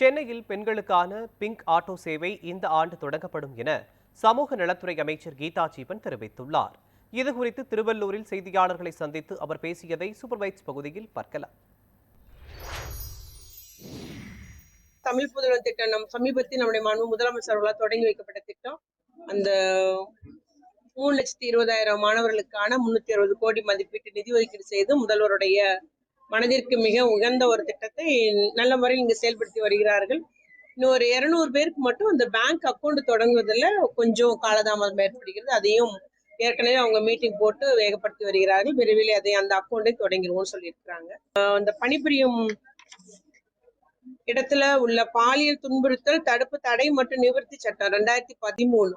சென்னையில் பெண்களுக்கான pink auto சேவை இந்த ஆண்டு தொடங்கப்படும் என சமூக நலத்துறை அமைச்சர் கீதா ஜீவன் தெரிவித்துள்ளார். இதுகுறித்து திருவள்ளூரில் செய்தியாளர்களை சந்தித்து அவர் பேசியதை சூப்பர்வைஸ் பகுதியில் பார்க்கலாம். தமிழ் புதல்வன் திட்டம் நம் சமீபத்தில் நம்முடைய மாண்பு முதலமைச்சர் அவர்களால் தொடங்கி வைக்கப்பட்ட திட்டம். அந்த மூணு லட்சத்தி இருபதாயிரம் மாணவர்களுக்கான முன்னூத்தி அறுபது கோடி மதிப்பீட்டு நிதி ஒதுக்கீடு செய்து முதல்வருடைய மனதிற்கு மிக உகந்த ஒரு திட்டத்தை நல்ல முறையில் இங்கு செயல்படுத்தி வருகிறார்கள். இன்னும் ஒரு இருநூறு பேருக்கு மட்டும் அந்த பேங்க் அக்கௌண்ட் தொடங்குவதில் கொஞ்சம் காலதாமதம் ஏற்படுகிறது. அதையும் ஏற்கனவே அவங்க மீட்டிங் போட்டு வேகப்படுத்தி வருகிறார்கள். விரைவில் அதை அந்த அக்கௌண்டை தொடங்கிடுவோம்னு சொல்லியிருக்கிறாங்க. அந்த பணிபுரியும் இடத்துல உள்ள பாலியல் துன்புறுத்தல் தடுப்பு தடை மற்றும் நிவர்த்தி சட்டம் ரெண்டாயிரத்தி பதிமூணு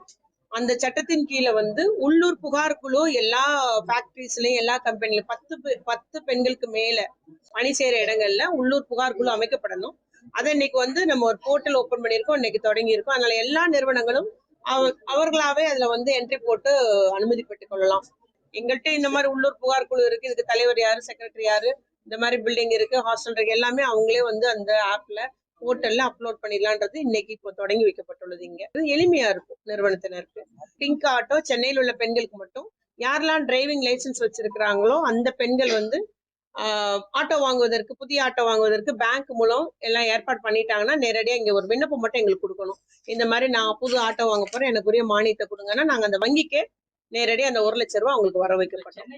அந்த சட்டத்தின் கீழே வந்து உள்ளூர் புகார் குழு எல்லா ஃபேக்டரிஸ்லயும் எல்லா கம்பெனிலும் பத்து பத்து பெண்களுக்கு மேல பணி செய்யற இடங்கள்ல உள்ளூர் புகார் குழு அமைக்கப்படணும். அதை இன்னைக்கு வந்து நம்ம ஒரு போர்ட்டல் ஓபன் பண்ணியிருக்கோம். இன்னைக்கு தொடங்கி இருக்கோம் அதனால எல்லா நிறுவனங்களும் அவ- அவர்களாவே அதுல வந்து என்ட்ரி போட்டு அனுமதி பெற்றுக் கொள்ளலாம். எங்கள்கிட்ட இந்த மாதிரி உள்ளூர் புகார் குழு இருக்கு. இதுக்கு தலைவர் யாரு? செக்ரட்டரி யாரு? இந்த மாதிரி பில்டிங் இருக்கு ஹாஸ்டல் இருக்கு. எல்லாமே அவங்களே வந்து அந்த ஆப்ல போர்ட்டல்ல அப்லோட் பண்ணிடலான்றது இன்னைக்கு இப்போ தொடங்கி வைக்கப்பட்டுள்ளது இங்க. இது எளிமையா இருக்கும் நிறுவனத்தினருக்கு. பிங்க் ஆட்டோ சென்னையில் உள்ள பெண்களுக்கு மட்டும். யாரெல்லாம் டிரைவிங் லைசென்ஸ் வச்சிருக்கிறாங்களோ அந்த பெண்கள் வந்து ஆட்டோ வாங்குவதற்கு புதிய ஆட்டோ வாங்குவதற்கு பேங்க் மூலம் எல்லாம் ஏற்பாடு பண்ணிட்டாங்கன்னா நேரடியாக இங்க ஒரு விண்ணப்பம் மட்டும் எங்களுக்கு கொடுக்கணும். இந்த மாதிரி நான் புது ஆட்டோ வாங்க போறேன் எனக்கு உரிய மானியத்தை கொடுங்கன்னா நாங்க அந்த வங்கிக்கே நேரடியாக அந்த ஒரு லட்ச ரூபா அவங்களுக்கு வர வைக்கப்பட்டோம்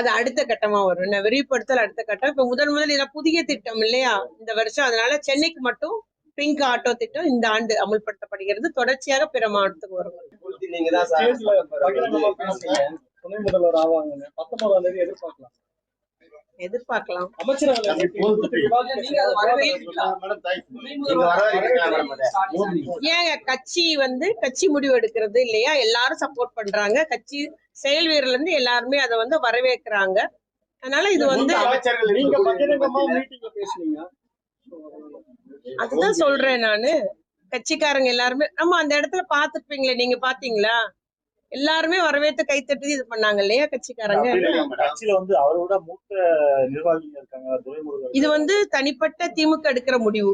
அது அடுத்த கட்டமா வரும். நான் விரிவுபடுத்தல் அடுத்த கட்டம். இப்ப முதல் முதல் இதை புதிய திட்டம் இல்லையா? இந்த வருஷம். அதனால சென்னைக்கு மட்டும் பிங்க் ஆட்டோ திட்டம் இந்த ஆண்டு அமுல்படுத்தப்படுகிறது. தொடர்ச்சியாக பிற மாவட்டத்துக்கு வரும் நீங்க தான் சார். ஸ்டேஜ்ல பகிரங்கமா பேசுங்க. துணை முதல்வர் ஆவாங்கன்னு. பத்தொன்பதாம் தேதி எதிர்பார்க்கலாம். ஏங்க கட்சி வந்து கட்சி முடிவு எடுக்கிறது இல்லையா? எல்லாரும் சப்போர்ட் பண்றாங்க. கட்சி செயல் வீரர்ல இருந்து எல்லாருமே அதை வந்து வரவேற்கிறாங்க. அதனால இது வந்து அதுதான் சொல்றேன் நானு. கட்சிக்காரங்க எல்லாருமே ஆமா அந்த இடத்துல பாத்துருப்பீங்களே நீங்க பாத்தீங்களா எல்லாருமே வரவேற்று கைத்தட்டி இது பண்ணாங்க இல்லையா கட்சிக்காரங்க? கட்சியில வந்து அவரோட மூத்த நிர்வாகிகள் இருக்காங்க துரைமுருகன். இது வந்து தனிப்பட்ட திமுக எடுக்கிற முடிவு.